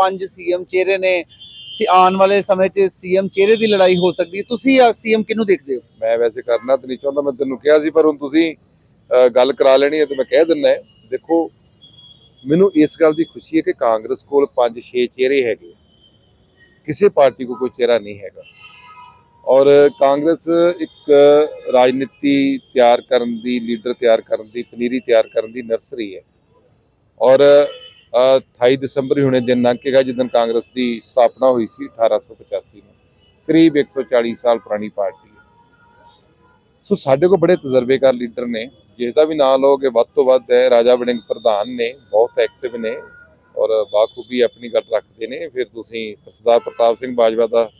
ਪੰਜ ਸੀਐਮ ਚਿਹਰੇ ਨੇ ਆਉਣ ਵਾਲੇ ਸਮੇਂ 'ਚ ਸੀਐਮ ਚਿਹਰੇ ਦੀ ਲੜਾਈ ਹੋ ਸਕਦੀ ਹੈ। ਤੁਸੀਂ ਸੀਐਮ ਕਿਹਨੂੰ ਦੇਖਦੇ ਹੋ? ਮੈਂ ਵੈਸੇ ਕਰਨਾ ਤਾਂ ਨਹੀਂ ਚਾਹੁੰਦਾ, ਮੈਂ ਤੈਨੂੰ ਕਿਹਾ ਸੀ, ਪਰ ਹੁਣ ਤੁਸੀਂ ਗੱਲ ਕਰਾ ਲੈਣੀ ਹੈ ਤੇ ਮੈਂ ਕਹਿ ਦਿੰਦਾ ਦੇਖੋ, ਮੈਨੂੰ ਇਸ ਗੱਲ ਦੀ ਖੁਸ਼ੀ ਹੈ ਕਿ ਕਾਂਗਰਸ ਕੋਲ 5-6 ਚਿਹਰੇ ਹੈਗੇ ਕਿਸੇ ਪਾਰਟੀ ਕੋ ਕੋਈ ਚਿਹਰਾ ਨਹੀਂ ਹੈਗਾ। ਔਰ ਕਾਂਗਰਸ ਇੱਕ ਰਾਜਨੀਤੀ ਤਿਆਰ ਕਰਨ ਦੀ, ਲੀਡਰ ਤਿਆਰ ਕਰਨ ਦੀ, ਪਨੀਰੀ ਤਿਆਰ ਕਰਨ ਦੀ ਨਰਸਰੀ ਹੈ। ਔਰ 28 ਦਸੰਬਰ ਹੀ ਹੁਣੇ ਦਿਨ ਲੰਘ ਕੇ ਗਿਆ ਜਿੱਦਣ ਕਾਂਗਰਸ ਦੀ ਸਥਾਪਨਾ ਹੋਈ ਸੀ 1885 ਨੂੰ। ਕਰੀਬ 140 ਸਾਲ ਪੁਰਾਣੀ ਪਾਰਟੀ ਹੈ। ਸੋ ਸਾਡੇ ਕੋਲ ਬੜੇ ਤਜਰਬੇਕਾਰ ਲੀਡਰ ਨੇ। ਜਿਸ ਦਾ ਵੀ ਨਾਂ ਲਓਗੇ ਵੱਧ ਤੋਂ ਵੱਧ ਹੈ, ਰਾਜਾ ਵੜਿੰਗ ਪ੍ਰਧਾਨ ਨੇ, ਬਹੁਤ ਐਕਟਿਵ ਨੇ ਔਰ ਬਾਖੂਬੀ ਆਪਣੀ ਗੱਲ ਰੱਖਦੇ ਨੇ। ਫਿਰ ਤੁਸੀਂ ਸਰਦਾਰ ਪ੍ਰਤਾਪ ਸਿੰਘ ਬਾਜਵਾ ਦਾ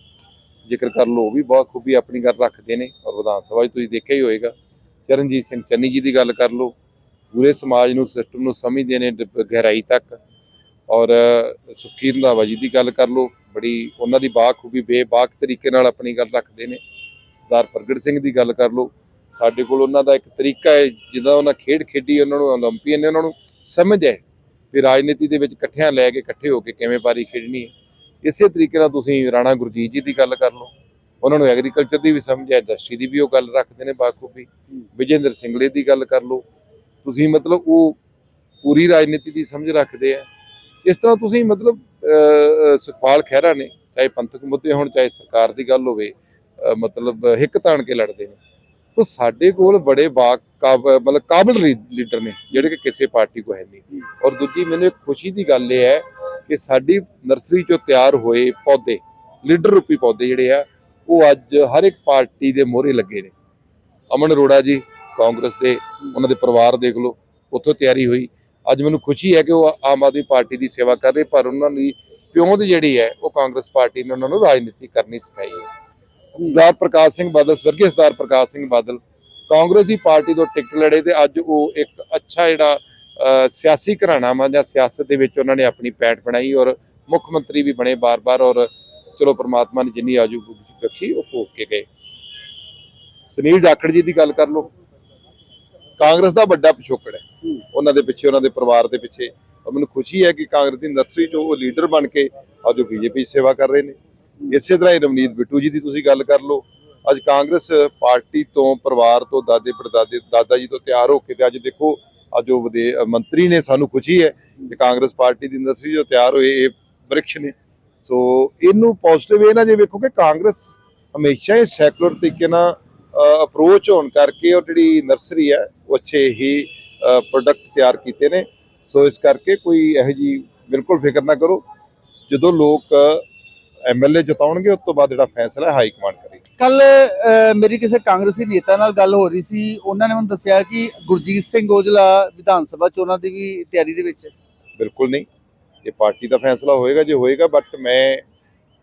ਜ਼ਿਕਰ ਕਰ ਲਓ, ਉਹ ਵੀ ਬਹੁਤ ਖੂਬੀ ਆਪਣੀ ਗੱਲ ਰੱਖਦੇ ਨੇ ਔਰ ਵਿਧਾਨ ਸਭਾ 'ਚ ਤੁਸੀਂ ਦੇਖਿਆ ਹੀ ਹੋਏਗਾ। ਚਰਨਜੀਤ ਸਿੰਘ ਚੰਨੀ ਜੀ ਦੀ ਗੱਲ ਕਰ ਲਓ। ਪੂਰੇ ਸਮਾਜ ਨੂੰ ਸਿਸਟਮ ਨੂੰ ਸਮਝਦੇ ਨੇ ਗਹਿਰਾਈ ਤੱਕ। ਔਰ ਸੁਖੀ ਰੰਧਾਵਾ ਜੀ ਦੀ ਗੱਲ ਕਰ ਲੋ ਬੜੀ ਉਹਨਾਂ ਦੀ ਬਾਖੂਬੀ ਬੇਬਾਕ ਤਰੀਕੇ ਨਾਲ ਆਪਣੀ ਗੱਲ ਰੱਖਦੇ ਨੇ। ਸਰਦਾਰ ਪ੍ਰਗਟ ਸਿੰਘ ਦੀ ਗੱਲ ਕਰ ਲੋ ਸਾਡੇ ਕੋਲ ਉਹਨਾਂ ਦਾ ਇੱਕ ਤਰੀਕਾ ਹੈ ਜਿਹਦਾ ਉਹਨਾਂ ਖੇਡ ਖੇਡੀ ਉਹਨਾਂ ਨੂੰ 올림픽ੀਅਨ ਨੇ ਉਹਨਾਂ ਨੂੰ ਸਮਝ ਹੈ ਵੀ ਰਾਜਨੀਤੀ ਦੇ ਵਿੱਚ ਇਕੱਠਿਆਂ ਲੈ ਕੇ ਇਕੱਠੇ ਹੋ ਕੇ ਕਿਵੇਂ ਪਾਰੀ ਖੇਡਣੀ ਹੈ। ਇਸੇ ਤਰੀਕੇ ਨਾਲ ਤੁਸੀਂ ਰਾਣਾ ਗੁਰਜੀਤ ਜੀ ਦੀ ਗੱਲ ਕਰ ਲਓ ਉਹਨਾਂ ਨੂੰ ਐਗਰੀਕਲਚਰ ਦੀ ਵੀ ਸਮਝ ਹੈ ਇੰਡਸਟਰੀ ਦੀ ਵੀ ਉਹ ਗੱਲ ਰੱਖਦੇ ਨੇ ਬਾਖੂਬੀ ਵਿਜੇਂਦਰ ਸਿੰਘਲੇ ਦੀ ਗੱਲ ਕਰ ਲਓ ਤੁਸੀਂ ਮਤਲਬ ਉਹ ਪੂਰੀ ਰਾਜਨੀਤੀ ਦੀ ਸਮਝ ਰੱਖਦੇ ਆ। ਇਸ ਤਰ੍ਹਾਂ ਤੁਸੀਂ ਮਤਲਬ ਸੁਖਪਾਲ ਖਹਿਰਾ ਨੇ, ਚਾਹੇ ਪੰਥਕ ਮੁੱਦੇ ਹੋਣ, ਚਾਹੇ ਸਰਕਾਰ ਦੀ ਗੱਲ ਹੋਵੇ ਮਤਲਬ ਹਿੱਕ ਤਾਣ ਕੇ ਲੜਦੇ ਨੇ। ਸੋ ਸਾਡੇ ਕੋਲ ਬੜੇ ਬਾ ਮਤਲਬ ਕਾਬਲ ਲੀਡਰ ਨੇ, ਜਿਹੜੇ ਕਿ ਕਿਸੇ ਪਾਰਟੀ ਕੋ ਹੈ ਨਹੀਂ। ਔਰ ਦੂਜੀ ਮੈਨੂੰ ਇੱਕ ਖੁਸ਼ੀ ਦੀ ਗੱਲ ਇਹ ਹੈ ਕਿ ਸਾਡੀ ਨਰਸਰੀ ਚੋਂ ਤਿਆਰ ਹੋਏ ਪੌਦੇ, ਲੀਡਰ ਰੂਪੀ ਪੌਦੇ ਜਿਹੜੇ ਆ, ਉਹ ਅੱਜ ਹਰ ਇੱਕ ਪਾਰਟੀ ਦੇ ਮੋਹਰੇ ਲੱਗੇ ਨੇ। ਅਮਨ ਅਰੋੜਾ ਜੀ ਕਾਂਗਰਸ ਦੇ ਉਹਨਾਂ ਦੇ ਪਰਿਵਾਰ ਦੇਖ ਲਓ ਉੱਥੋਂ ਤਿਆਰੀ ਹੋਈ। ਅੱਜ ਮੈਨੂੰ ਖੁਸ਼ੀ ਹੈ ਕਿ ਉਹ ਆਮ ਆਦਮੀ ਪਾਰਟੀ ਦੀ ਸੇਵਾ ਕਰ ਰਹੇ ਪਰ ਉਹਨਾਂ ਦੀ ਪਿਓਂਦ ਜਿਹੜੀ ਹੈ ਉਹ ਕਾਂਗਰਸ ਪਾਰਟੀ ਨੇ ਉਹਨਾਂ ਨੂੰ ਰਾਜਨੀਤੀ ਕਰਨੀ ਸਿਖਾਈ ਹੈ। ਸਰਦਾਰ ਪ੍ਰਕਾਸ਼ ਸਿੰਘ ਬਾਦਲ ਸਵਰਗੀ ਸਰਦਾਰ ਪ੍ਰਕਾਸ਼ ਸਿੰਘ ਬਾਦਲ ਕਾਂਗਰਸ ਦੀ ਪਾਰਟੀ ਤੋਂ ਟਿਕਟ ਲੜੇ ਤੇ ਅੱਜ ਉਹ ਇੱਕ ਅੱਛਾ ਜਿਹੜਾ ਅਹ, ਸਿਆਸੀ ਘਰਾਣਾ ਵਾ ਜਾਂ ਸਿਆਸਤ ਦੇ ਵਿੱਚ ਉਹਨਾਂ ਨੇ ਆਪਣੀ ਪੈਠ ਬਣਾਈ ਔਰ ਮੁੱਖ ਮੰਤਰੀ ਵੀ ਬਣੇ ਬਾਰ-ਬਾਰ ਔਰ ਚਲੋ ਪ੍ਰਮਾਤਮਾ ਨੇ ਜਿੰਨੀ ਆਜੂ ਬਖਸ਼ੀ ਉਹ ਭੋਗ ਕੇ ਗਏ। ਸੁਨੀਲ ਜਾਖੜ ਜੀ ਦੀ ਗੱਲ ਕਰ ਲਓ। ਕਾਂਗਰਸ ਦਾ ਵੱਡਾ ਪਿਛੋਕੜ ਹੈ। ਉਹਨਾਂ ਦੇ ਪਿੱਛੇ ਉਹਨਾਂ ਦੇ ਪਰਿਵਾਰ ਦੇ ਪਿੱਛੇ। ਔਰ ਮੈਨੂੰ ਖੁਸ਼ੀ ਹੈ ਕਿ ਕਾਂਗਰਸ ਦੀ ਨਰਸਰੀ ਚੋਂ ਉਹ ਲੀਡਰ ਬਣ ਕੇ ਅੱਜ ਉਹ ਬੀਜੇਪੀ ਸੇਵਾ ਕਰ ਰਹੇ ਨੇ। ਇਸੇ ਤਰ੍ਹਾਂ ਹੀ ਰਮਨੀਤ ਬਿੱਟੂ ਜੀ ਦੀ ਤੁਸੀਂ ਗੱਲ ਕਰ ਲਓ। ਅੱਜ ਕਾਂਗਰਸ ਪਾਰਟੀ ਤੋਂ ਪਰਿਵਾਰ ਤੋਂ ਦਾਦੇ ਪੜਦਾਦੇ ਦਾਦਾ ਜੀ ਤੋਂ ਤਿਆਰ ਹੋ ਕੇ ਤੇ ਅੱਜ ਦੇਖੋ ਅੱਜ ਉਹ ਵਿਦੇ- ਮੰਤਰੀ ਨੇ ਸਾਨੂੰ ਖੁਸ਼ੀ ਹੈ ਕਿ ਕਾਂਗਰਸ ਪਾਰਟੀ ਦੀ ਨਰਸਰੀ ਜੋ ਤਿਆਰ ਹੋਏ ਇਹ ਬ੍ਰਿਕਸ਼ ਨੇ। ਸੋ ਇਹਨੂੰ ਪੋਜ਼ਿਟਿਵ ਇਹ ਨਾ ਜੇ ਵੇਖੋ ਕਿ ਕਾਂਗਰਸ ਹਮੇਸ਼ਾ ਹੀ ਸੈਕੂਲਰ ਤਰੀਕੇ ਨਾਲ ਅਪਰੋਚ ਹੋਣ ਕਰਕੇ ਉਹ ਜਿਹੜੀ ਨਰਸਰੀ ਹੈ ਉਹ ਅੱਛੇ ਹੀ ਪ੍ਰੋਡਕਟ ਤਿਆਰ ਕੀਤੇ ਨੇ। ਸੋ ਇਸ ਕਰਕੇ ਕੋਈ ਇਹੋ ਜੀ ਬਿਲਕੁਲ ਫਿਕਰ ਨਾ ਕਰੋ। ਜਦੋਂ ਲੋਕ ਐਮਐਲਏ ਜਿਤਾਉਣਗੇ ਉਸ ਤੋਂ ਬਾਅਦ ਜਿਹੜਾ ਫੈਸਲਾ ਹਾਈ ਕਮਾਂਡ ਕਰੇਗੀ। ਕੱਲ ਮੇਰੀ ਕਿਸੇ ਕਾਂਗਰਸੀ ਨੇਤਾ ਨਾਲ ਗੱਲ ਹੋ ਰਹੀ ਸੀ। ਉਹਨਾਂ ਨੇ ਮੈਨੂੰ ਦੱਸਿਆ ਕਿ ਗੁਰਜੀਤ ਸਿੰਘ ਔਜਲਾ ਵਿਧਾਨ ਸਭਾ ਚੋਣਾਂ ਦੀ ਵੀ ਤਿਆਰੀ ਦੇ ਵਿੱਚ। ਬਿਲਕੁਲ ਨਹੀਂ। ਇਹ ਪਾਰਟੀ ਦਾ ਫੈਸਲਾ ਹੋਏਗਾ ਜੇ ਹੋਏਗਾ ਬਟ ਮੈਂ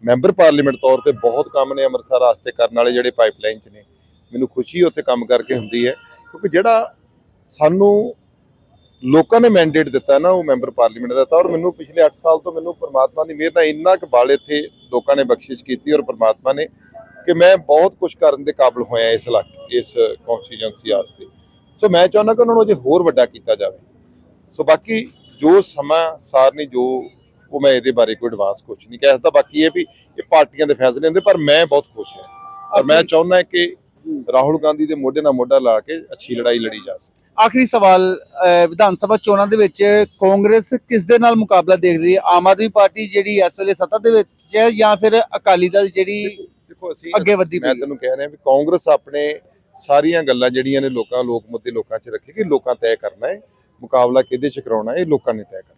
ਮੈਂਬਰ ਪਾਰਲੀਮੈਂਟ ਤੌਰ ਤੇ ਬਹੁਤ ਕੰਮ ਨੇ ਅੰਮ੍ਰਿਤਸਰ ਵਾਸਤੇ ਕਰਨ ਵਾਲੇ ਜਿਹੜੇ ਪਾਈਪਲਾਈਨ 'ਚ ਨੇ। ਮੈਨੂੰ ਖੁਸ਼ੀ ਉੱਥੇ ਕੰਮ ਕਰਕੇ ਹੁੰਦੀ ਹੈ ਕਿਉਂਕਿ ਜਿਹੜਾ ਸਾਨੂੰ ਲੋਕਾਂ ਨੇ ਮੈਂਡੇਟ ਦਿੱਤਾ ਨਾ ਉਹ ਮੈਂਬਰ ਪਾਰਲੀਮੈਂਟ ਦਾ ਦਿੱਤਾ ਔਰ ਮੈਨੂੰ ਪਿਛਲੇ 8 ਸਾਲ ਤੋਂ ਮੈਨੂੰ ਪ੍ਰਮਾਤਮਾ ਦੀ ਮਿਹਰ ਨਾਲ ਇੰਨਾ ਕੁ ਬਲ ਇੱਥੇ ਲੋਕਾਂ ਨੇ ਬਖਸ਼ਿਸ਼ ਕੀਤੀ ਔਰ ਪ੍ਰਮਾਤਮਾ ਨੇ ਕਿ ਮੈਂ ਬਹੁਤ ਕੁਝ ਕਰਨ ਦੇ ਕਾਬਿਲ ਹੋਇਆ ਇਸ ਇਲਾਕੇ ਇਸ ਕੌਂਸਟੀਚੁਐਂਸੀ ਵਾਸਤੇ। ਸੋ ਮੈਂ ਚਾਹੁੰਦਾ ਕਿ ਉਹਨਾਂ ਨੂੰ ਅਜੇ ਹੋਰ ਵੱਡਾ ਕੀਤਾ ਜਾਵੇ। ਸੋ ਬਾਕੀ ਜੋ ਸਮਾਂ ਸਾਰਨੀ ਜੋ ਉਹ ਮੈਂ ਇਹਦੇ ਬਾਰੇ ਕੋਈ ਐਡਵਾਂਸ ਕੁਝ ਨਹੀਂ ਕਹਿ ਸਕਦਾ ਬਾਕੀ ਇਹ ਵੀ ਇਹ ਪਾਰਟੀਆਂ ਦੇ ਫੈਸਲੇ ਹੁੰਦੇ ਪਰ ਮੈਂ ਬਹੁਤ ਖੁਸ਼ ਹਾਂ। ਔਰ ਮੈਂ ਚਾਹੁੰਦਾ ਕਿ ਰਾਹੁਲ ਗਾਂਧੀ ਦੇ ਮੋਢੇ ਨਾਲ ਮੋਢਾ ਲਾ ਕੇ ਅੱਛੀ ਲੜਾਈ ਲੜੀ ਜਾ ਸਕੇ। ਆਖਰੀ ਸਵਾਲ ਵਿਧਾਨ ਸਭਾ ਚੋਣਾਂ ਦੇ ਵਿੱਚ ਕਾਂਗਰਸ ਕਿਸ ਦੇ ਨਾਲ ਮੁਕਾਬਲਾ ਦੇਖ ਰਹੀ ਹੈ? ਆਮ ਆਦਮੀ ਪਾਰਟੀ ਜਿਹੜੀ ਇਸ ਵੇਲੇ ਸੱਤਾ ਦੇ ਵਿੱਚ ਹੈ ਜਾਂ ਫਿਰ ਅਕਾਲੀ ਦਲ ਜਿਹੜੀ ਦੇਖੋ ਅਸੀਂ ਅੱਗੇ ਵਧਦੀ ਮੈਂ। ਤੈਨੂੰ ਕਹਿ ਰਿਹਾ ਵੀ ਕਾਂਗਰਸ ਆਪਣੇ ਸਾਰੀਆਂ ਗੱਲਾਂ ਜਿਹੜੀਆਂ ਨੇ ਲੋਕਾਂ ਲੋਕ ਮੁੱਦੇ ਲੋਕਾਂ 'ਚ ਰੱਖੇਗੀ ਲੋਕਾਂ ਤੈਅ ਕਰਨਾ ਹੈ ਮੁਕਾਬਲਾ ਕਿਹਦੇ 'ਚ ਕਰਾਉਣਾ ਇਹ ਲੋਕਾਂ ਨੇ ਤੈਅ ਕਰਨਾ